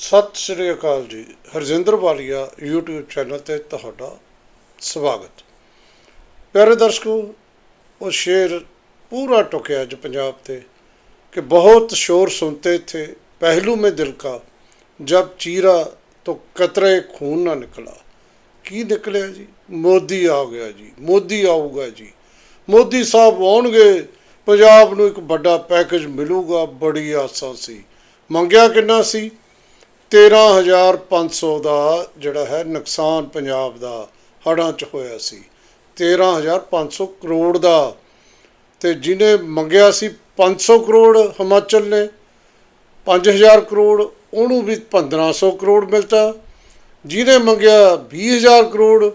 ਸਤਿ ਸ੍ਰੀ ਅਕਾਲ ਜੀ। ਹਰਜਿੰਦਰ ਵਾਲੀਆ, YouTube channel ਤੇ ਤੁਹਾਡਾ ਸਵਾਗਤ। ਪਿਆਰੇ ਦਰਸ਼ਕੋ, ਉਹ ਸ਼ੇਰ ਪੂਰਾ ਟੁਕਿਆ ਅੱਜ ਪੰਜਾਬ ਤੇ ਕਿ ਬਹੁਤ ਸ਼ੋਰ ਸੁਣਤੇ ਇੱਥੇ, ਪਹਿਲੂ ਮੇ ਦਿਲ ਕਾ, ਜਬ ਚੀਰਾ ਤੋ ਕਤਰੇ ਖੂਨ ਨਾ ਨਿਕਲਾ। ਕੀ ਨਿਕਲਿਆ ਜੀ? ਮੋਦੀ ਆ ਗਿਆ ਜੀ, ਮੋਦੀ ਆਊਗਾ ਜੀ। ਮੋਦੀ ਸਾਹਿਬ ਆਉਣਗੇ, ਪੰਜਾਬ ਨੂੰ ਇੱਕ ਵੱਡਾ ਪੈਕੇਜ ਮਿਲੂਗਾ, ਬੜੀ ਆਸਾਂ ਸੀ। ਮੰਗਿਆ ਕਿੰਨਾ ਸੀ? 13500 ਦਾ ਜਿਹੜਾ ਹੈ ਨੁਕਸਾਨ ਪੰਜਾਬ ਦਾ ਹੜ੍ਹਾਂ 'ਚ ਹੋਇਆ ਸੀ। 13500 ਕਰੋੜ ਦਾ ਤੇ ਜਿਹਨੇ ਮੰਗਿਆ ਸੀ 500 ਕਰੋੜ ਹਿਮਾਚਲ ਨੇ 5000 ਕਰੋੜ, ਉਹਨੂੰ ਵੀ 1500 ਕਰੋੜ ਮਿਲਤਾ। ਜਿਹਨੇ ਮੰਗਿਆ 20000 ਕਰੋੜ,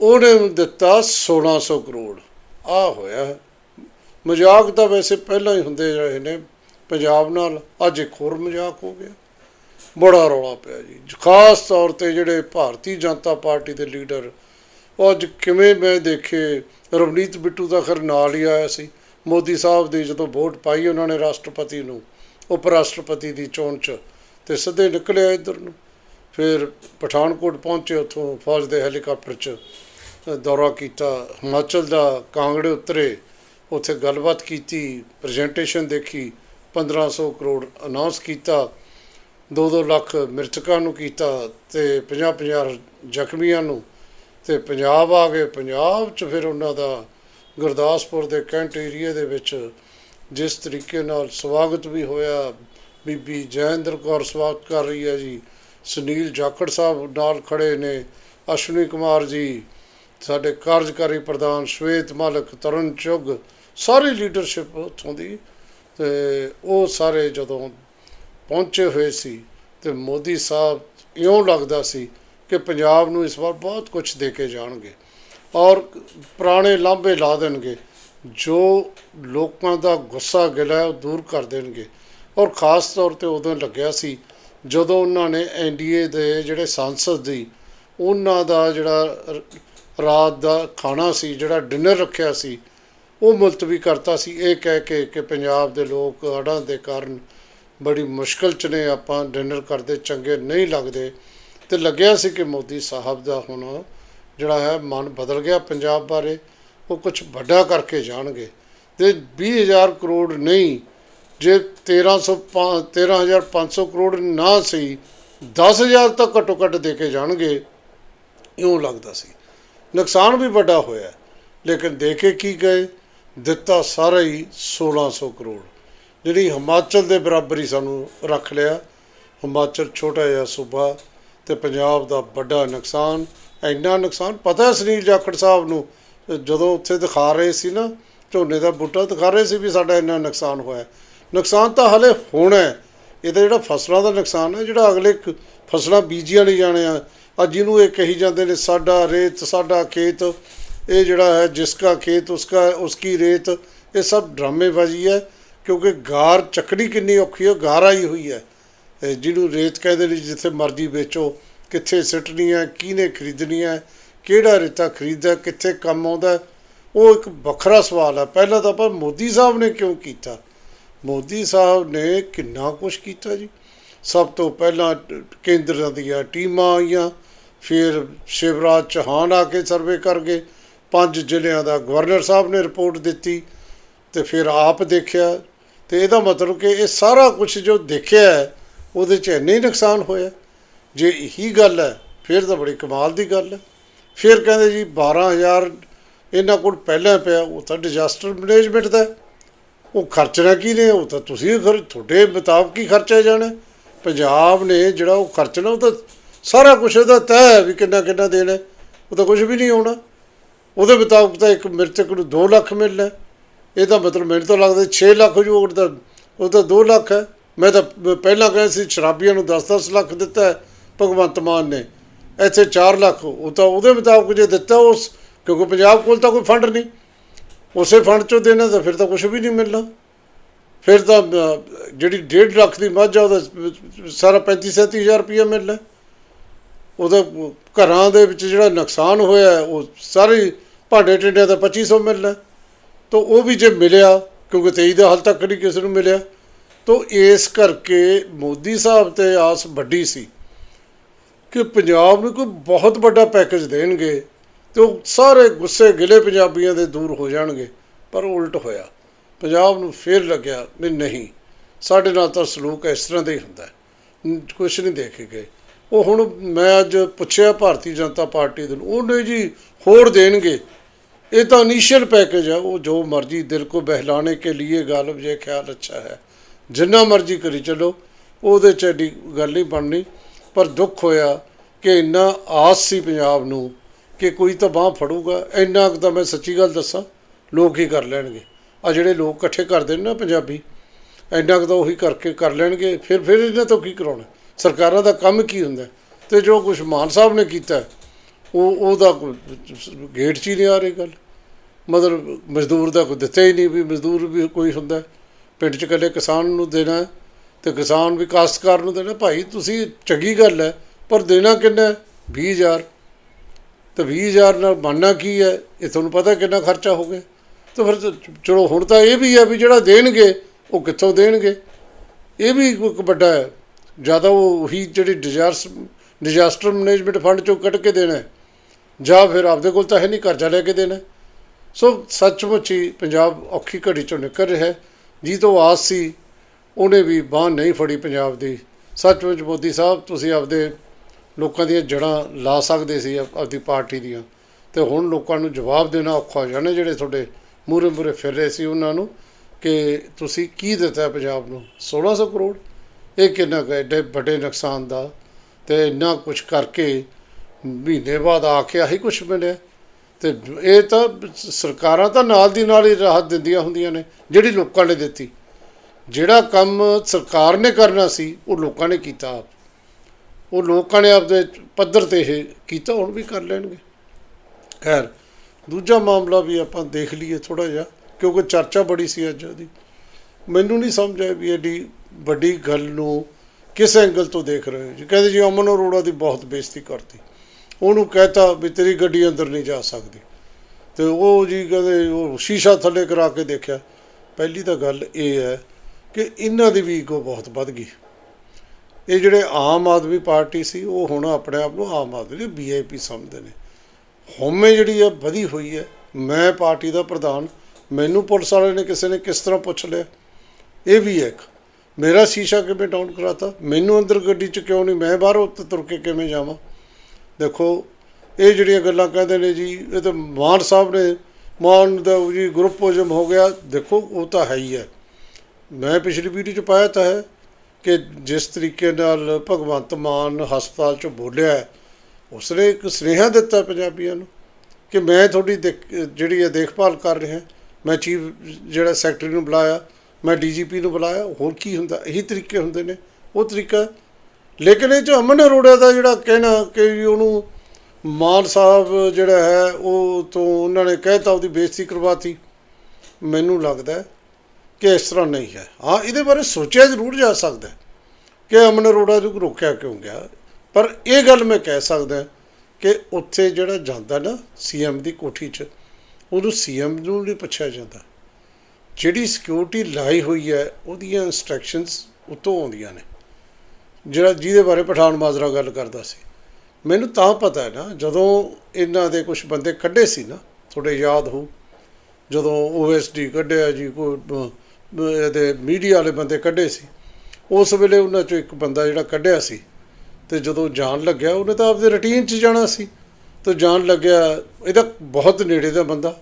ਉਹਨੇ ਦਿੱਤਾ 1600 ਕਰੋੜ। ਆ ਹੋਇਆ ਮਜ਼ਾਕ ਤਾਂ ਵੈਸੇ ਪਹਿਲਾਂ ਹੀ ਹੁੰਦੇ ਰਹੇ ਨੇ ਪੰਜਾਬ ਨਾਲ। ਅੱਜ ਇੱਕ ਹੋਰ ਮਜ਼ਾਕ ਹੋ ਗਿਆ। ਬੜਾ ਰੌਲਾ ਪਿਆ ਜੀ। ਖਾਸ ਤੌਰ ਤੇ ਜਿਹੜੇ ਭਾਰਤੀ ਜਨਤਾ ਪਾਰਟੀ ਦੇ ਲੀਡਰ, ਉਹ ਅੱਜ ਕਿਵੇਂ ਮੈਂ ਦੇਖੇ, ਰਵਨੀਤ ਬਿੱਟੂ ਦਾ ਖਰ ਨਾਲ ਹੀ ਆਇਆ ਸੀ। ਮੋਦੀ ਸਾਹਿਬ ਦੀ ਜਦੋਂ ਵੋਟ ਪਾਈ ਉਹਨਾਂ ਨੇ ਰਾਸ਼ਟਰਪਤੀ ਨੂੰ ਉਪ ਰਾਸ਼ਟਰਪਤੀ ਦੀ ਚੋਣ 'ਚ ਤੇ ਸਿੱਧੇ ਨਿਕਲਿਆ ਇੱਧਰ ਨੂੰ। ਫਿਰ ਪਠਾਨਕੋਟ ਪਹੁੰਚੇ ਉੱਥੋਂ ਫੌਜ ਦੇ ਹੈਲੀਕਾਪਟਰ 'ਚ, ਦੌਰਾ ਕੀਤਾ। ਹਿਮਾਚਲ ਦਾ ਕਾਂਗੜੇ ਉਤਰੇ, ਉੱਥੇ ਗੱਲਬਾਤ ਕੀਤੀ, ਪ੍ਰੈਜੈਂਟੇਸ਼ਨ ਦੇਖੀ 1500 ਕਰੋੜ ਅਨਾਉਂਸ ਕੀਤਾ। 2-2 ਲੱਖ ਮ੍ਰਿਤਕਾਂ ਨੂੰ ਕੀਤਾ ਤੇ 50-50 ਜ਼ਖਮੀਆਂ ਨੂੰ ਤੇ ਪੰਜਾਬ ਆ ਗਏ। ਪੰਜਾਬ 'ਚ ਫਿਰ ਉਹਨਾਂ ਦਾ ਗੁਰਦਾਸਪੁਰ ਦੇ ਕੈਂਟ ਏਰੀਆ ਦੇ ਵਿੱਚ ਜਿਸ ਤਰੀਕੇ ਨਾਲ ਸਵਾਗਤ ਵੀ ਹੋਇਆ, ਬੀਬੀ ਜੈਂਦਰ ਕੌਰ ਸਵਾਗਤ ਕਰ ਰਹੀ ਹੈ ਜੀ। ਸੁਨੀਲ ਜਾਖੜ ਸਾਹਿਬ ਨਾਲ ਖੜੇ ਨੇ, ਅਸ਼ਵਨੀ ਕੁਮਾਰ ਜੀ, ਸਾਡੇ ਕਾਰਜਕਾਰੀ ਪ੍ਰਧਾਨ ਸ਼ਵੇਤ ਮਾਲਕ ਤਰੁਣ ਚੁੱਗ, ਸਾਰੀ ਲੀਡਰਸ਼ਿਪ ਉੱਥੋਂ ਦੀ ਤੇ ਉਹ ਸਾਰੇ ਜਦੋਂ ਪਹੁੰਚੇ ਹੋਏ ਸੀ ਤੇ ਮੋਦੀ ਸਾਹਿਬ ਇਉਂ ਲੱਗਦਾ ਸੀ ਕਿ ਪੰਜਾਬ ਨੂੰ ਇਸ ਵਾਰ ਬਹੁਤ ਕੁਝ ਦੇ ਕੇ ਜਾਣਗੇ ਔਰ ਪੁਰਾਣੇ ਲਾਂਭੇ ਲਾ ਦੇਣਗੇ, ਜੋ ਲੋਕਾਂ ਦਾ ਗੁੱਸਾ ਗਿਲਾ ਹੈ ਉਹ ਦੂਰ ਕਰ ਦੇਣਗੇ। ਔਰ ਖਾਸ ਤੌਰ ਤੇ ਉਦੋਂ ਲੱਗਿਆ ਸੀ ਜਦੋਂ ਉਹਨਾਂ ਨੇ ਐਨਡੀਏ ਦੇ ਜਿਹੜੇ ਸੰਸਦ ਦੀ ਉਹਨਾਂ ਦਾ ਜਿਹੜਾ ਰਾਤ ਦਾ ਖਾਣਾ ਸੀ, ਜਿਹੜਾ ਡਿਨਰ ਰੱਖਿਆ ਸੀ, ਉਹ ਮੁਲਤਵੀ ਕਰਤਾ ਸੀ। ਇਹ ਕਹਿ ਕੇ ਕਿ ਪੰਜਾਬ ਦੇ ਲੋਕ ਹੜ੍ਹਾਂ ਦੇ ਕਾਰਨ ਬੜੀ ਮੁਸ਼ਕਲ ਚ ਨੇ ਆਪਾਂ ਡਿਨਰ ਕਰਦੇ, ਚੰਗੇ ਨਹੀਂ ਲੱਗਦੇ। ਤੇ ਲੱਗਿਆ ਸੀ ਕਿ ਮੋਦੀ ਸਾਹਿਬ ਦਾ ਹੁਣ ਜਿਹੜਾ ਹੈ ਮਨ ਬਦਲ ਗਿਆ ਪੰਜਾਬ ਬਾਰੇ, ਉਹ ਕੁਝ ਵੱਡਾ ਕਰਕੇ ਜਾਣਗੇ। ਤੇ 20000 ਕਰੋੜ ਨਹੀਂ, ਜੇ 1300 ਪਾ- 13500 ਕਰੋੜ ਨਾ ਸਹੀ 10000 ਤਾਂ ਘੱਟੋ ਘੱਟ ਦੇ ਕੇ ਜਾਣਗੇ। ਇਉਂ ਲੱਗਦਾ ਸੀ। ਨੁਕਸਾਨ ਵੀ ਵੱਡਾ ਹੋਇਆ, ਲੇਕਿਨ ਦੇ ਕੇ ਕੀ ਗਏ? ਦਿੱਤਾ ਸਾਰਾ ਹੀ 1600 ਕਰੋੜ। ਜਿਹੜੀ ਹਿਮਾਚਲ ਦੇ ਬਰਾਬਰ ਹੀ ਸਾਨੂੰ ਰੱਖ ਲਿਆ। ਹਿਮਾਚਲ ਛੋਟਾ ਜਿਹਾ ਸੂਬਾ ਤੇ ਪੰਜਾਬ ਦਾ ਵੱਡਾ ਨੁਕਸਾਨ, ਇੰਨਾ ਨੁਕਸਾਨ। ਪਤਾ ਸੁਨੀਲ ਜਾਖੜ ਸਾਹਿਬ ਨੂੰ, ਜਦੋਂ ਉੱਥੇ ਦਿਖਾ ਰਹੇ ਸੀ ਨਾ, ਝੋਨੇ ਦਾ ਬੂਟਾ, ਦਿਖਾ ਰਹੇ ਸੀ ਵੀ ਸਾਡਾ ਇੰਨਾ ਨੁਕਸਾਨ ਹੋਇਆ। ਨੁਕਸਾਨ ਤਾਂ ਹਲੇ ਹੋਣਾ ਹੈ। ਇਹਦਾ ਜਿਹੜਾ ਫਸਲਾਂ ਦਾ ਨੁਕਸਾਨ ਹੈ, ਜਿਹੜਾ ਅਗਲੇ ਕ- ਫਸਲਾਂ ਬੀਜੀਆਂ ਨਹੀਂ ਜਾਣੇ ਆ ਅੱਜ ਇਹਨੂੰ ਇਹ ਕਹੀ ਜਾਂਦੇ ਨੇ, ਸਾਡਾ ਰੇਤ, ਸਾਡਾ ਖੇਤ, ਇਹ ਜਿਹੜਾ ਹੈ, ਜਿਸਕਾ ਖੇਤ, ਉਸਕਾ, ਉਸਕੀ ਰੇਤ, ਇਹ ਸਭ ਡਰਾਮੇਬਾਜ਼ੀ ਹੈ। ਕਿਉਂਕਿ ਗਾਰ ਚੱਕਣੀ ਕਿੰਨੀ ਔਖੀ ਹੈ, ਗਾਰ ਆਈ ਹੋਈ ਹੈ। ਜਿਹਨੂੰ ਰੇਤ ਕਹਿੰਦੇ ਨੇ, ਜਿੱਥੇ ਮਰਜ਼ੀ ਵੇਚੋ, ਕਿੱਥੇ ਸਿੱਟਣੀ ਹੈ, ਕਿਹਨੇ ਖਰੀਦਣੀ ਹੈ, ਕਿਹੜਾ ਰੇਤਾ ਖਰੀਦਦਾ, ਕਿੱਥੇ ਕੰਮ ਆਉਂਦਾ ਉਹ ਇੱਕ ਵੱਖਰਾ ਸਵਾਲ ਹੈ। ਪਹਿਲਾਂ ਤਾਂ ਆਪਾਂ ਮੋਦੀ ਸਾਹਿਬ ਨੇ ਕਿਉਂ ਕੀਤਾ? ਮੋਦੀ ਸਾਹਿਬ ਨੇ ਕਿੰਨਾ ਕੁਝ ਕੀਤਾ ਜੀ। ਸਭ ਤੋਂ ਪਹਿਲਾਂ ਕੇਂਦਰਾਂ ਦੀਆਂ ਟੀਮਾਂ ਆਈਆਂ, ਫਿਰ ਸ਼ਿਵਰਾਜ ਚੌਹਾਨ ਆ ਕੇ ਸਰਵੇ ਕਰ ਗਏ, ਪੰਜ ਜ਼ਿਲ੍ਹਿਆਂ ਦਾ ਗਵਰਨਰ ਸਾਹਿਬ ਨੇ ਰਿਪੋਰਟ ਦਿੱਤੀ, ਤੇ ਫਿਰ ਆਪ ਦੇਖਿਆ ਤੇ ਇਹਦਾ ਮਤਲਬ ਕਿ ਇਹ ਸਾਰਾ ਕੁਝ ਜੋ ਦੇਖਿਆ ਉਹਦੇ 'ਚ ਇੰਨੇ ਹੀ ਨੁਕਸਾਨ ਹੋਇਆ। ਜੇ ਇਹੀ ਗੱਲ ਹੈ, ਫਿਰ ਤਾਂ ਬੜੀ ਕਮਾਲ ਦੀ ਗੱਲ ਹੈ। ਫਿਰ ਕਹਿੰਦੇ ਜੀ 12000 ਇਹਨਾਂ ਕੋਲ ਪਹਿਲਾਂ ਪਿਆ, ਉਹ ਤਾਂ ਡਿਜ਼ਾਸਟਰ ਮੈਨੇਜਮੈਂਟ ਦਾ ਉਹ ਖਰਚਣਾ ਕੀ ਨੇ? ਉਹ ਤਾਂ ਤੁਸੀਂ ਖਰ ਤੁਹਾਡੇ ਮੁਤਾਬਕ ਹੀ ਖਰਚਿਆ ਜਾਣਾ ਪੰਜਾਬ ਨੇ ਜਿਹੜਾ ਉਹ ਖਰਚਣਾ, ਉਹ ਤਾਂ ਸਾਰਾ ਕੁਝ ਉਹਦਾ ਤੈਅ ਹੈ ਵੀ ਕਿੰਨਾ ਕਿੰਨਾ ਦੇਣਾ ਉਹ ਤਾਂ ਕੁਝ ਵੀ ਨਹੀਂ ਆਉਣਾ। ਉਹਦੇ ਮੁਤਾਬਕ ਤਾਂ ਇੱਕ ਮ੍ਰਿਤਕ ਨੂੰ 2 ਲੱਖ ਮਿਲਣਾ ਇਹ ਤਾਂ ਮਤਲਬ ਮੈਨੂੰ ਤਾਂ ਲੱਗਦਾ 6 ਲੱਖ ਜੋ ਉਹ ਤਾਂ ਉਹ ਤਾਂ 2 ਲੱਖ ਹੈ। ਮੈਂ ਤਾਂ ਪਹਿਲਾਂ ਕਹਿੰਦਾ ਸੀ ਸ਼ਰਾਬੀਆਂ ਨੂੰ 10-10 ਲੱਖ ਦਿੱਤਾ ਹੈ, ਭਗਵੰਤ ਮਾਨ ਨੇ। ਇੱਥੇ 4 ਲੱਖ, ਉਹ ਤਾਂ ਉਹਦੇ ਮੁਤਾਬਕ ਜੇ ਦਿੱਤਾ ਉਸ, ਕਿਉਂਕਿ ਪੰਜਾਬ ਕੋਲ ਤਾਂ ਕੋਈ ਫੰਡ ਨਹੀਂ। ਉਸੇ ਫੰਡ ਚੋਂ ਦੇਣਾ ਤਾਂ ਫਿਰ ਤਾਂ ਕੁਝ ਵੀ ਨਹੀਂ ਮਿਲਣਾ। ਫਿਰ ਤਾਂ ਜਿਹੜੀ 1.5 ਲੱਖ ਦੀ ਮੱਝ ਆ, ਉਹਦਾ ਸਾਰਾ 35 ਹਜ਼ਾਰ ਰੁਪਇਆ ਮਿਲਣਾ ਉਹਦਾ ਘਰਾਂ ਦੇ ਵਿੱਚ ਜਿਹੜਾ ਨੁਕਸਾਨ ਹੋਇਆ, ਉਹ ਸਾਰੇ ਭਾਂਡੇ ਟਿੰਡਿਆਂ ਦਾ 2500 ਮਿਲਣਾ ਤਾਂ ਉਹ ਵੀ ਜੇ ਮਿਲਿਆ, ਕਿਉਂਕਿ 23 ਦਾ ਹਾਲ ਤੱਕ ਨਹੀਂ ਕਿਸੇ ਨੂੰ ਮਿਲਿਆ, ਤਾਂ ਇਸ ਕਰਕੇ ਮੋਦੀ ਸਾਹਿਬ ਤੇ ਆਸ ਵੱਡੀ ਸੀ ਕਿ ਪੰਜਾਬ ਨੂੰ ਕੋਈ ਬਹੁਤ ਵੱਡਾ ਪੈਕੇਜ ਦੇਣਗੇ ਤੇ ਉਹ ਸਾਰੇ ਗੁੱਸੇ ਗਿਲੇ ਪੰਜਾਬੀਆਂ ਦੇ ਦੂਰ ਹੋ ਜਾਣਗੇ, ਪਰ ਉਲਟ ਹੋਇਆ। ਪੰਜਾਬ ਨੂੰ ਫੇਰ ਲੱਗਿਆ ਵੀ ਨਹੀਂ, ਸਾਡੇ ਨਾਲ ਤਾਂ ਸਲੂਕ ਇਸ ਤਰ੍ਹਾਂ ਦਾ ਹੀ ਹੁੰਦਾ ਹੈ। ਕੁਝ ਨਹੀਂ ਦੇਖੇ ਗਏ ਉਹ ਹੁਣ ਮੈਂ ਅੱਜ ਪੁੱਛਿਆ, ਭਾਰਤੀ ਜਨਤਾ ਪਾਰਟੀ ਦੇ ਨੂੰ, ਉਹਨੇ ਜੀ ਹੋਰ ਦੇਣਗੇ। ਇਹ ਤਾਂ ਇਨੀਸ਼ੀਅਲ ਪੈਕੇਜ ਹੈ ਉਹ ਜੋ ਮਰਜ਼ੀ ਦਿਲ ਕੋ ਬਹਿਲਾਣੇ ਕੇ लिए गालब ये ख्याल अच्छा है ਜਿੰਨਾ ਮਰਜ਼ੀ ਕਰੀ ਚਲੋ ਉਹਦੇ ਚ ਐਡੀ ਗੱਲ ਨਹੀਂ ਬਣਨੀ ਪਰ ਦੁੱਖ ਹੋਇਆ ਕਿ ਇੰਨਾ ਆਸ ਸੀ ਪੰਜਾਬ ਨੂੰ ਕਿ ਕੋਈ ਤਾਂ ਬਾਹ ਫੜੂਗਾ ਇੰਨਾ ਕੁ ਤਾਂ ਮੈਂ ਸੱਚੀ ਗੱਲ ਦੱਸਾਂ ਲੋਕ ਹੀ ਕਰ ਲੈਣਗੇ ਆ ਜਿਹੜੇ ਲੋਕ ਇਕੱਠੇ ਕਰਦੇ ਨੇ ਨਾ ਪੰਜਾਬੀ ਇੰਨਾ ਕੁ ਤਾਂ ਉਹੀ ਕਰਕੇ ਕਰ ਲੈਣਗੇ ਫਿਰ ਫਿਰ ਇਹਨਾਂ ਤੋਂ ਕੀ ਕਰਾਉਣਾ ਸਰਕਾਰਾਂ ਦਾ ਕੰਮ ਕੀ ਹੁੰਦਾ ਤੇ ਜੋ ਕੁਝ ਮਾਨ ਸਾਹਿਬ ਨੇ ਕੀਤਾ ਉਹ ਉਹਦਾ ਕੋਈ ਗੇਟ 'ਚ ਹੀ ਨਹੀਂ ਆ ਰਹੀ ਗੱਲ ਮਤਲਬ ਮਜ਼ਦੂਰ ਦਾ ਕੋਈ ਦਿੱਤਾ ਹੀ ਨਹੀਂ ਵੀ ਮਜ਼ਦੂਰ ਵੀ ਕੋਈ ਹੁੰਦਾ ਪਿੰਡ 'ਚ ਇਕੱਲੇ ਕਿਸਾਨ ਨੂੰ ਦੇਣਾ ਹੈ ਤੇ ਕਿਸਾਨ ਵੀ ਕਾਸ਼ਤਕਾਰ ਨੂੰ ਦੇਣਾ ਭਾਈ, ਤੁਸੀਂ ਚੰਗੀ ਗੱਲ ਹੈ, ਪਰ ਦੇਣਾ ਕਿੰਨਾ ਹੈ? 20000 ਤੇ 20000 ਨਾਲ ਬਣਨਾ ਕੀ ਹੈ? ਇਹ ਤੁਹਾਨੂੰ ਪਤਾ ਕਿੰਨਾ ਖਰਚਾ ਹੋ ਗਿਆ। ਤਾਂ ਫਿਰ ਚਲੋ ਹੁਣ ਤਾਂ ਇਹ ਵੀ ਹੈ ਵੀ ਜਿਹੜਾ ਦੇਣਗੇ, ਉਹ ਕਿੱਥੋਂ ਦੇਣਗੇ? ਇਹ ਵੀ ਇੱਕ ਵੱਡਾ ਹੈ। ਜ਼ਿਆਦਾ ਉਹ ਉਹੀ ਜਿਹੜੀ ਡਿਜ਼ਾਸਟਰ ਡਿਜ਼ਾਸਟਰ ਮੈਨੇਜਮੈਂਟ ਫੰਡ ਚੋਂ ਕੱਢ ਕੇ ਦੇਣਾ ਜਾਂ ਫਿਰ ਆਪਦੇ ਕੋਲ ਤਾਂ ਹੈ ਨਹੀਂ, ਕਰਜ਼ਾ ਲੈ ਕੇ ਦੇਣਾ ਸੋ ਸੱਚਮੁੱਚ ਹੀ ਪੰਜਾਬ ਔਖੀ ਘੜੀ ਚੋਂ ਨਿਕਲ ਰਿਹਾ ਹੈ। ਜੀ ਤੋਂ ਆਸ ਸੀ, ਉਹਨੇ ਵੀ ਬਾਹ ਨਹੀਂ ਫੜੀ ਪੰਜਾਬ ਦੀ। ਸੱਚਮੁੱਚ ਮੋਦੀ ਸਾਹਿਬ, ਤੁਸੀਂ ਆਪਦੇ ਲੋਕਾਂ ਦੀਆਂ ਜੜ੍ਹਾਂ ਲਾ ਸਕਦੇ ਸੀ ਆਪਦੀ ਪਾਰਟੀ ਦੀਆਂ। ਤੇ ਹੁਣ ਲੋਕਾਂ ਨੂੰ ਜਵਾਬ ਦੇਣਾ ਔਖਾ ਹੋ ਜਾਣਾ, ਜਿਹੜੇ ਤੁਹਾਡੇ ਮੂਰੇ ਮੂਰੇ ਫਿਰ ਰਹੇ ਸੀ ਉਹਨਾਂ ਨੂੰ ਕਿ ਤੁਸੀਂ ਕੀ ਦਿੱਤਾ ਪੰਜਾਬ ਨੂੰ? 1600 ਕਰੋੜ? ਇਹ ਕਿੰਨਾ ਕੁ ਐਡੇ ਵੱਡੇ ਨੁਕਸਾਨ ਦਾ। ਤੇ ਇੰਨਾ ਕੁਝ ਕਰਕੇ ਮਹੀਨੇ ਬਾਅਦ ਆ ਕੇ ਆਹੀ ਕੁਝ ਮਿਲਿਆ। ਤੇ ਇਹ ਤਾਂ ਸਰਕਾਰਾਂ ਤਾਂ ਨਾਲ ਦੀ ਨਾਲ ਹੀ ਰਾਹਤ ਦਿੰਦੀਆਂ ਹੁੰਦੀਆਂ ਨੇ, ਜਿਹੜੀ ਲੋਕਾਂ ਨੇ ਦਿੱਤੀ। ਜਿਹੜਾ ਕੰਮ ਸਰਕਾਰ ਨੇ ਕਰਨਾ ਸੀ, ਉਹ ਲੋਕਾਂ ਨੇ ਕੀਤਾ ਆਪ। ਉਹ ਲੋਕਾਂ ਨੇ ਆਪਦੇ ਪੱਧਰ ਤੇ ਇਹ ਕੀਤਾ, ਹੁਣ ਵੀ ਕਰ ਲੈਣਗੇ। ਖੈਰ, ਦੂਜਾ ਮਾਮਲਾ ਵੀ ਆਪਾਂ ਦੇਖ ਲਈਏ ਥੋੜਾ ਜਿਹਾ, ਕਿਉਂਕਿ ਚਰਚਾ ਬੜੀ ਸੀ ਅੱਜ ਉਹਦੀ। ਮੈਨੂੰ ਨਹੀਂ ਸਮਝ ਆਇਆ ਵੀ ਐਡੀ ਵੱਡੀ ਗੱਲ ਨੂੰ ਕਿਸ ਐਂਗਲ ਤੋਂ ਦੇਖ ਰਹੇ ਹੋ। ਜੀ, ਕਹਿੰਦੇ ਜੀ, ਅਮਨ ਅਰੋੜਾ ਦੀ ਬਹੁਤ ਬੇਇੱਜ਼ਤੀ ਕਰਤੀ। ਉਹਨੂੰ ਕਹਿਤਾ ਵੀ ਤੇਰੀ ਗੱਡੀ ਅੰਦਰ ਨਹੀਂ ਜਾ ਸਕਦੀ। ਤੇ ਉਹ ਜੀ ਕਹਿੰਦੇ, ਉਹ ਸ਼ੀਸ਼ਾ ਥੱਲੇ ਕਰਾ ਕੇ ਦੇਖਿਆ। ਪਹਿਲੀ ਤਾਂ ਗੱਲ ਇਹ ਹੈ ਕਿ ਇਹਨਾਂ ਦੀ ਵੀ ਈਗੋ ਬਹੁਤ ਵੱਧ ਗਈ। ਇਹ ਜਿਹੜੇ ਆਮ ਆਦਮੀ ਪਾਰਟੀ ਸੀ, ਉਹ ਹੁਣ ਆਪਣੇ ਆਪ ਨੂੰ ਆਮ ਆਦਮੀ ਵੀਆਈਪੀ ਸਮਝਦੇ ਨੇ। ਹਉਮੈ ਜਿਹੜੀ ਹੈ ਵਧੀ ਹੋਈ ਹੈ। ਮੈਂ ਪਾਰਟੀ ਦਾ ਪ੍ਰਧਾਨ, ਮੈਨੂੰ ਪੁਲਿਸ ਵਾਲੇ ਨੇ ਕਿਸੇ ਨੇ ਕਿਸ ਤਰ੍ਹਾਂ ਪੁੱਛ ਲਿਆ? ਇਹ ਵੀ ਹੈ ਇੱਕ। ਮੇਰਾ ਸ਼ੀਸ਼ਾ ਕਿਵੇਂ ਡਾਊਨ ਕਰਾਤਾ? ਮੈਨੂੰ ਅੰਦਰ ਗੱਡੀ 'ਚ ਕਿਉਂ ਨਹੀਂ? ਮੈਂ ਬਾਹਰੋਂ ਉੱਤੇ ਤੁਰ ਕੇ ਕਿਵੇਂ ਜਾਵਾਂ? ਦੇਖੋ, ਇਹ ਜਿਹੜੀਆਂ ਗੱਲਾਂ ਕਹਿੰਦੇ ਨੇ ਜੀ, ਇਹ ਤਾਂ ਮਾਨ ਸਾਹਿਬ ਨੇ, ਮਾਨ ਦਾ ਜੀ ਗਰੁੱਪੋਜਮ ਹੋ ਗਿਆ। ਦੇਖੋ, ਉਹ ਤਾਂ ਹੈ ਹੀ ਹੈ। ਮੈਂ ਪਿਛਲੀ ਵੀਡੀਓ 'ਚ ਪਾਇਆ ਤਾਂ ਹੈ ਕਿ ਜਿਸ ਤਰੀਕੇ ਨਾਲ ਭਗਵੰਤ ਮਾਨ ਹਸਪਤਾਲ 'ਚ ਬੋਲਿਆ, ਉਸਨੇ ਇੱਕ ਸੁਨੇਹਾ ਦਿੱਤਾ ਪੰਜਾਬੀਆਂ ਨੂੰ ਕਿ ਮੈਂ ਤੁਹਾਡੀ ਦੇਖ- ਜਿਹੜੀ ਹੈ ਦੇਖਭਾਲ ਕਰ ਰਿਹਾ, ਮੈਂ ਚੀਫ ਜਿਹੜਾ ਸੈਕਟਰੀ ਨੂੰ ਬੁਲਾਇਆ, ਮੈਂ ਡੀਜੀਪੀ ਨੂੰ ਬੁਲਾਇਆ, ਹੋਰ ਕੀ ਹੁੰਦਾ? ਇਹੀ ਤਰੀਕੇ ਹੁੰਦੇ ਨੇ। ਉਹ ਤਰੀਕਾ ਲੇਕਿਨ ਇਹ ਚ ਅਮਨ ਅਰੋੜਾ ਦਾ ਜਿਹੜਾ ਕਹਿਣਾ ਕਿ ਵੀ ਉਹਨੂੰ ਮਾਨ ਸਾਹਿਬ ਜਿਹੜਾ ਹੈ, ਉਹ ਤੋਂ ਉਹਨਾਂ ਨੇ ਕਹਿਤਾ, ਉਹਦੀ ਬੇਇੱਜ਼ਤੀ ਕਰਵਾਤੀ। ਮੈਨੂੰ ਲੱਗਦਾ ਕਿ ਇਸ ਤਰ੍ਹਾਂ ਨਹੀਂ ਹੈ। ਹਾਂ, ਇਹਦੇ ਬਾਰੇ ਸੋਚਿਆ ਜ਼ਰੂਰ ਜਾ ਸਕਦਾ ਕਿ ਅਮਨ ਅਰੋੜਾ ਨੂੰ ਰੋਕਿਆ ਕਿਉਂ ਗਿਆ। ਪਰ ਇਹ ਗੱਲ ਮੈਂ ਕਹਿ ਸਕਦਾ ਕਿ ਉੱਥੇ ਜਿਹੜਾ ਜਾਂਦਾ ਨਾ ਸੀਐਮ ਦੀ ਕੋਠੀ 'ਚ, ਉਹਨੂੰ ਸੀਐਮ ਨੂੰ ਨਹੀਂ ਪੁੱਛਿਆ ਜਾਂਦਾ। ਜਿਹੜੀ ਸਿਕਿਉਰਿਟੀ ਲਾਈ ਹੋਈ ਹੈ, ਉਹਦੀਆਂ ਇਨਸਟਰਕਸ਼ਨਸ ਉੱਤੋਂ ਆਉਂਦੀਆਂ ਨੇ। ਜਿਹੜਾ ਜਿਹਦੇ ਬਾਰੇ ਪਠਾਨ ਮਾਜਰਾ ਗੱਲ ਕਰਦਾ ਸੀ। ਮੈਨੂੰ ਤਾਂ ਪਤਾ ਹੈ ਨਾ, ਜਦੋਂ ਇਹਨਾਂ ਦੇ ਕੁਝ ਬੰਦੇ ਕੱਢੇ ਸੀ ਨਾ, ਤੁਹਾਡੇ ਯਾਦ ਹੋ, ਜਦੋਂ ਓਐਸਡੀ ਕੱਢਿਆ ਜੀ ਕੋਈ ਇਹਦੇ ਮੀਡੀਆ ਵਾਲੇ ਬੰਦੇ ਕੱਢੇ ਸੀ, ਉਸ ਵੇਲੇ ਉਹਨਾਂ ਚੋਂ ਇੱਕ ਬੰਦਾ ਜਿਹੜਾ ਕੱਢਿਆ ਸੀ, ਤੇ ਜਦੋਂ ਜਾਣ ਲੱਗਿਆ, ਉਹਨੇ ਤਾਂ ਆਪਦੇ ਰੁਟੀਨ 'ਚ ਜਾਣਾ ਸੀ, ਤੇ ਜਾਣ ਲੱਗਿਆ, ਇਹਦਾ ਬਹੁਤ ਨੇੜੇ ਦਾ ਬੰਦਾ,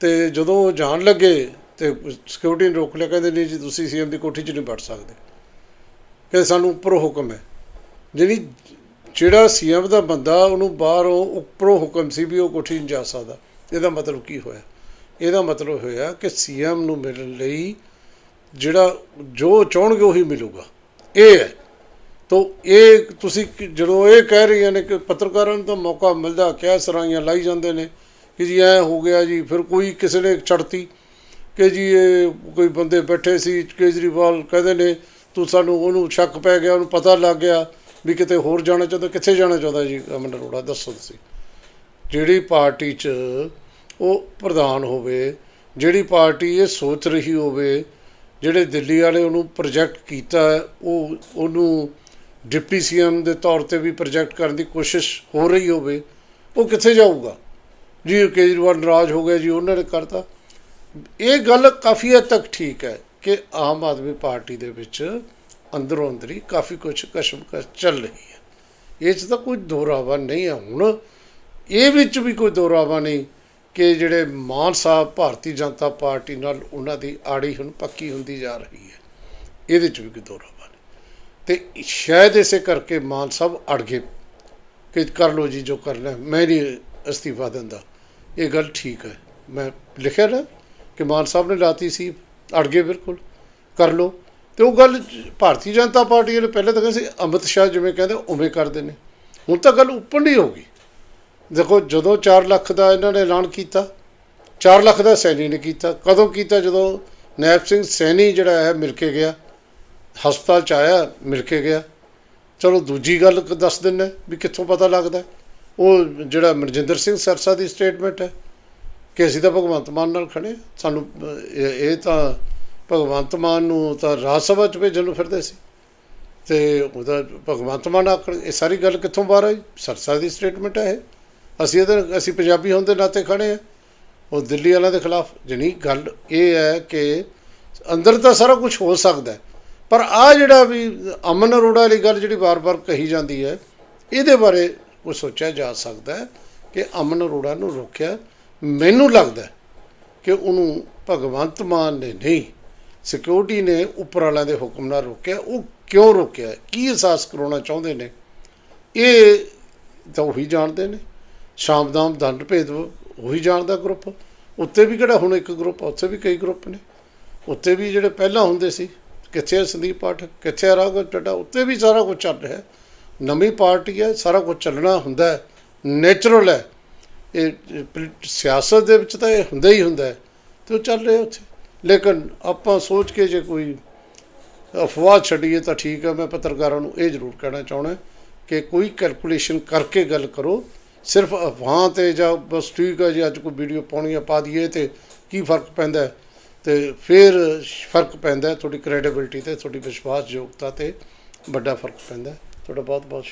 ਤੇ ਜਦੋਂ ਉਹ ਜਾਣ ਲੱਗੇ, ਤੇ ਸਿਕਿਉਰਿਟੀ ਨੇ ਰੋਕ ਲਿਆ, ਕਹਿੰਦੇ, ਨਹੀਂ ਜੀ, ਤੁਸੀਂ ਸੀਐਮ ਦੀ ਕੋਠੀ 'ਚ ਨਹੀਂ ਬੈਠ ਸਕਦੇ। ਕਿ ਸਾਨੂੰ ਉੱਪਰੋਂ ਹੁਕਮ ਹੈ। ਜਿਹੜੀ ਜਿਹੜਾ ਸੀਐਮ ਦਾ ਬੰਦਾ, ਉਹਨੂੰ ਬਾਹਰੋਂ ਉੱਪਰੋਂ ਹੁਕਮ ਸੀ ਵੀ ਉਹ ਕੋਠੀ ਨਹੀਂ ਜਾ ਸਕਦਾ। ਇਹਦਾ ਮਤਲਬ ਕੀ ਹੋਇਆ? ਇਹਦਾ ਮਤਲਬ ਹੋਇਆ ਕਿ ਸੀਐਮ ਨੂੰ ਮਿਲਣ ਲਈ ਜਿਹੜਾ ਜੋ ਚਾਹਣਗੇ ਉਹੀ ਮਿਲੂਗਾ। ਇਹ ਹੈ। ਤੋ ਇਹ ਤੁਸੀਂ ਜਦੋਂ ਇਹ ਕਹਿ ਰਹੀਆਂ ਨੇ ਕਿ ਪੱਤਰਕਾਰਾਂ ਨੂੰ ਤਾਂ ਮੌਕਾ ਮਿਲਦਾ ਕਿਆ ਸਰਾਈਆਂ ਲਾਈ ਜਾਂਦੇ ਨੇ ਕਿ ਜੀ ਐ ਹੋ ਗਿਆ ਜੀ, ਫਿਰ ਕੋਈ ਕਿਸੇ ਨੇ ਚੜਤੀ ਕਿ ਜੀ ਇਹ ਕੋਈ ਬੰਦੇ ਬੈਠੇ ਸੀ, ਕੇਜਰੀਵਾਲ ਕਹਿੰਦੇ ਨੇ ਤੂੰ ਸਾਨੂੰ ਉਹਨੂੰ ਸ਼ੱਕ ਪੈ ਗਿਆ, ਉਹਨੂੰ ਪਤਾ ਲੱਗ ਗਿਆ ਵੀ ਕਿਤੇ ਹੋਰ ਜਾਣਾ ਚਾਹੁੰਦਾ, ਕਿੱਥੇ ਜਾਣਾ ਚਾਹੁੰਦਾ ਜੀ ਅਮਨ ਅਰੋੜਾ, ਦੱਸੋ ਤੁਸੀਂ। ਜਿਹੜੀ ਪਾਰਟੀ 'ਚ ਉਹ ਪ੍ਰਧਾਨ ਹੋਵੇ, ਜਿਹੜੀ ਪਾਰਟੀ ਇਹ ਸੋਚ ਰਹੀ ਹੋਵੇ, ਜਿਹੜੇ ਦਿੱਲੀ ਵਾਲੇ ਉਹਨੂੰ ਪ੍ਰੋਜੈਕਟ ਕੀਤਾ, ਉਹ, ਉਹਨੂੰ ਡਿਪਟੀ ਸੀਐਮ ਦੇ ਤੌਰ ਤੇ ਵੀ ਪ੍ਰੋਜੈਕਟ ਕਰਨ ਦੀ ਕੋਸ਼ਿਸ਼ ਹੋ ਰਹੀ ਹੋਵੇ, ਉਹ ਕਿੱਥੇ ਜਾਊਗਾ? ਜੀ, ਕੇਜਰੀਵਾਲ ਨਾਰਾਜ਼ ਹੋ ਗਿਆ ਜੀ, ਉਹਨਾਂ ਨੇ ਕਰਤਾ। ਇਹ ਗੱਲ ਕਾਫੀ ਹੱਦ ਤੱਕ ਠੀਕ ਹੈ। ਕਿ ਆਮ ਆਦਮੀ ਪਾਰਟੀ ਦੇ ਵਿੱਚ ਅੰਦਰੋਂ ਅੰਦਰੀ ਕਾਫੀ ਕੁਝ ਕਸ਼ਮਕਸ਼ ਚੱਲ ਰਹੀ ਹੈ। ਇਹ 'ਚ ਤਾਂ ਕੋਈ ਦੋਰਾਵਾ ਨਹੀਂ ਹੈ ਹੁਣ। ਇਹ ਵਿੱਚ ਵੀ ਕੋਈ ਦੋਰਾਵਾ ਨਹੀਂ ਕਿ ਜਿਹੜੇ ਮਾਨ ਸਾਹਿਬ ਭਾਰਤੀ ਜਨਤਾ ਪਾਰਟੀ ਨਾਲ ਉਹਨਾਂ ਦੀ ਆੜੀ ਹੁਣ ਪੱਕੀ ਹੁੰਦੀ ਜਾ ਰਹੀ ਹੈ। ਇਹਦੇ 'ਚ ਵੀ ਕੋਈ ਦੋਰਾਵਾ ਨਹੀਂ। ਤੇ ਸ਼ਾਇਦ ਇਸੇ ਕਰਕੇ ਮਾਨ ਸਾਹਿਬ ਅੜ ਗਏ ਕਿ ਕਰ ਲਓ ਜੀ ਜੋ ਕਰਨਾ ਹੈ, ਮੈਂ ਨਹੀਂ ਅਸਤੀਫਾ ਦਿੰਦਾ। ਇਹ ਗੱਲ ਠੀਕ ਹੈ। ਮੈਂ ਲਿਖਿਆ ਨਾ ਕਿ ਮਾਨ ਸਾਹਿਬ ਨੇ ਲਾਤੀ ਸੀ। ਅੜ ਗਏ ਬਿਲਕੁਲ, ਕਰ ਲਓ। ਤੇ ਉਹ ਗੱਲ ਭਾਰਤੀ ਜਨਤਾ ਪਾਰਟੀ ਨੇ ਪਹਿਲਾਂ ਤਾਂ ਕਹਿੰਦੇ ਸੀ ਅਮਿਤ ਸ਼ਾਹ ਜਿਵੇਂ ਕਹਿੰਦੇ, ਉਵੇਂ ਕਰਦੇ ਨੇ। ਹੁਣ ਤਾਂ ਗੱਲ ਉੱਪਰ ਹੀ ਹੋ ਗਈ। ਦੇਖੋ, ਜਦੋਂ 4 ਲੱਖ ਦਾ ਇਹਨਾਂ ਨੇ ਐਲਾਨ ਕੀਤਾ 4 ਲੱਖ ਦਾ ਸੈਣੀ ਨੇ ਕੀਤਾ, ਕਦੋਂ ਕੀਤਾ? ਜਦੋਂ ਨੈਬ ਸਿੰਘ ਸੈਣੀ ਜਿਹੜਾ ਹੈ, ਮਿਲ ਕੇ ਗਿਆ, ਹਸਪਤਾਲ ਚ ਆਇਆ, ਮਿਲ ਕੇ ਗਿਆ। ਚਲੋ, ਦੂਜੀ ਗੱਲ ਦੱਸ ਦਿੰਨੇ ਵੀ ਕਿੱਥੋਂ ਪਤਾ ਲੱਗਦਾ? ਉਹ ਜਿਹੜਾ ਮਨਜਿੰਦਰ ਸਿੰਘ ਸਰਸਾ ਦੀ ਸਟੇਟਮੈਂਟ ਹੈ। ਕਿ ਅਸੀਂ ਤਾਂ ਭਗਵੰਤ ਮਾਨ ਨਾਲ ਖੜੇ ਸਾਨੂੰ ਇਹ ਤਾਂ ਭਗਵੰਤ ਮਾਨ ਨੂੰ ਤਾਂ ਰਾਜ ਸਭਾ ਚ ਭੇਜਣ ਨੂੰ ਫਿਰਦੇ ਸੀ। ਤੇ ਉਹਦਾ ਭਗਵੰਤ ਮਾਨ ਆਖਣ ਇਹ ਸਾਰੀ ਗੱਲ ਕਿੱਥੋਂ ਬਾਹਰ ਆਈ? ਸਰਸਾ ਦੀ ਸਟੇਟਮੈਂਟ ਹੈ ਇਹ। ਅਸੀਂ ਇਹਦੇ ਅਸੀਂ ਪੰਜਾਬੀ ਹੋਣ ਦੇ ਨਾਤੇ ਖੜੇ ਆ ਉਹ ਦਿੱਲੀ ਵਾਲਿਆਂ ਦੇ ਖਿਲਾਫ ਜਣੀ ਗੱਲ ਇਹ ਹੈ ਕਿ ਅੰਦਰ ਤਾਂ ਸਾਰਾ ਕੁਝ ਹੋ ਸਕਦਾ ਪਰ ਆ ਜਿਹੜਾ ਵੀ ਅਮਨ ਅਰੋੜਾ ਵਾਲੀ ਗੱਲ ਜਿਹੜੀ ਵਾਰ-ਵਾਰ ਕਹੀ ਜਾਂਦੀ ਹੈ, ਇਹਦੇ ਬਾਰੇ ਕੁਝ ਸੋਚਿਆ ਜਾ ਸਕਦਾ ਕਿ ਅਮਨ ਅਰੋੜਾ ਨੂੰ ਰੋਕਿਆ ਮੈਨੂੰ ਲੱਗਦਾ ਕਿ ਉਹਨੂੰ ਭਗਵੰਤ ਮਾਨ ਨੇ ਨਹੀਂ ਸਿਕਿਉਰਿਟੀ ਨੇ ਉੱਪਰ ਵਾਲਿਆਂ ਦੇ ਹੁਕਮ ਨਾਲ ਰੋਕਿਆ। ਉਹ ਕਿਉਂ ਰੋਕਿਆ? ਕੀ ਅਹਿਸਾਸ ਕਰਾਉਣਾ ਚਾਹੁੰਦੇ ਨੇ? ਇਹ ਤਾਂ ਉਹੀ ਜਾਣਦੇ ਨੇ। ਸ਼ਾਮਦਾਮ ਦੰਡ ਭੇਦ ਉਹੀ ਜਾਣਦਾ ਗਰੁੱਪ ਉੱਤੇ ਵੀ ਕਿਹੜਾ ਹੁਣ ਇੱਕ ਗਰੁੱਪ ਉੱਥੇ ਵੀ ਕਈ ਗਰੁੱਪ ਨੇ। ਉੱਤੇ ਵੀ ਜਿਹੜੇ ਪਹਿਲਾਂ ਹੁੰਦੇ ਸੀ, ਕਿੱਥੇ ਹੈ ਸੰਦੀਪ ਪਾਠਕ ਕਿੱਥੇ ਹੈ ਰਾਘਵ ਟੱਡਾ, ਉੱਤੇ ਵੀ ਸਾਰਾ ਕੁਝ ਚੱਲ ਰਿਹਾ। ਨਵੀਂ ਪਾਰਟੀ ਹੈ, ਸਾਰਾ ਕੁਝ ਚੱਲਣਾ ਹੁੰਦਾ ਹੈ। ਨੇਚਰਲ ਹੈ। ਇਹ ਇਹ ਸਿਆਸਤ ਦੇ ਵਿੱਚ ਤਾਂ ਇਹ ਹੁੰਦਾ ਹੀ ਹੁੰਦਾ ਹੈ, ਤੇ ਉਹ ਚੱਲ ਰਿਹਾ ਉੱਥੇ। ਲੇਕਿਨ ਆਪਾਂ ਸੋਚ ਕੇ ਜੇ ਕੋਈ ਅਫਵਾਹ ਛੱਡੀਏ ਤਾਂ ਠੀਕ ਹੈ, ਮੈਂ ਪੱਤਰਕਾਰਾਂ ਨੂੰ ਇਹ ਜ਼ਰੂਰ ਕਹਿਣਾ ਚਾਹਣਾ ਕਿ ਕੋਈ ਕੈਲਕੂਲੇਸ਼ਨ ਕਰਕੇ ਗੱਲ ਕਰੋ। ਸਿਰਫ ਅਫਵਾਹ ਤੇ ਜਾਂ ਬਸ ਠੀਕ ਹੈ ਜੀ, ਅੱਜ ਕੋਈ ਵੀਡੀਓ ਪਾਉਣੀ ਆ, ਪਾ ਦਈਏ ਤੇ ਕੀ ਫ਼ਰਕ ਪੈਂਦਾ ਹੈ? ਤੇ ਫਿਰ ਫ਼ਰਕ ਪੈਂਦਾ ਤੁਹਾਡੀ ਕ੍ਰੈਡੀਬਿਲਟੀ ਤੇ, ਤੁਹਾਡੀ ਵਿਸ਼ਵਾਸਯੋਗਤਾ ਤੇ ਵੱਡਾ ਫ਼ਰਕ ਪੈਂਦਾ ਤੁਹਾਡਾ ਬਹੁਤ ਬਹੁਤ